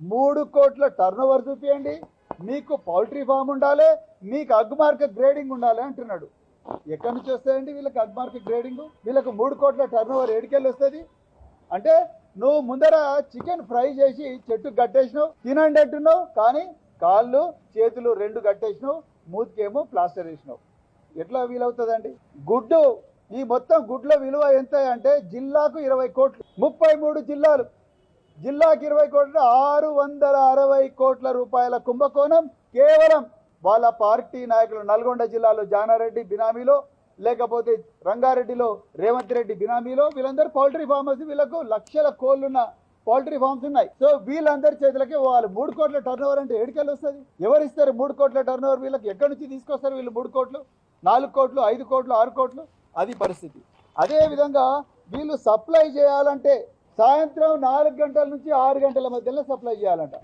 మూడు కోట్ల turn over చూపించండి మీకు పౌల్ట్రీ ఫామ్ ఉండాలి మీకు అగ్ గ్రేడింగ్ ఉండాలి అంటున్నాడు. ఎక్కడి నుంచి వస్తాయండి వీళ్ళకి అగ్ గ్రేడింగ్ వీళ్ళకి మూడు కోట్ల టర్న్ ఓవర్ ఏడికెళ్ళి వస్తుంది? అంటే నువ్వు ముందర చికెన్ ఫ్రై చేసి చెట్టు కట్టేసినావు తినండి అంటున్నావు కానీ కాళ్ళు చేతులు రెండు కట్టేసినావు మూతికేమో ప్లాస్టర్ వేసినావు. ఎట్లా వీలవుతుందండి? గుడ్డు ఈ మొత్తం గుడ్ల విలువ ఎంత అంటే జిల్లాకు ఇరవై కోట్లు. ముప్పై మూడు జిల్లాలు. జిల్లాకి ఇరవై కోట్ల ఆరు వందల అరవై కోట్ల రూపాయల కుంభకోణం కేవలం వాళ్ళ పార్టీ నాయకులు నల్గొండ జిల్లాలో జానారెడ్డి బినామీలో లేకపోతే రంగారెడ్డిలో రేవంత్ రెడ్డి బినామీలో వీళ్ళందరూ పౌల్ట్రీ ఫార్మర్స్ వీళ్ళకు లక్షల కోళ్ళున్న పౌల్ట్రీ ఫార్మ్స్ ఉన్నాయి. సో వీళ్ళందరి చేతులకి వాళ్ళు మూడు కోట్ల టర్న్ ఓవర్ అంటే ఎడికెళ్ళి వస్తుంది? ఎవరు ఇస్తారు మూడు కోట్ల టర్న్ ఓవర్ వీళ్ళకి? ఎక్కడి నుంచి తీసుకొస్తారు వీళ్ళు మూడు కోట్లు? నాలుగు కోట్లు ఐదు కోట్లు ఆరు కోట్లు? అది పరిస్థితి. అదేవిధంగా వీళ్ళు సప్లై చేయాలంటే సాయంత్రం నాలుగు గంటల నుంచి ఆరు గంటల మధ్యలో సప్లై చేయాలంట.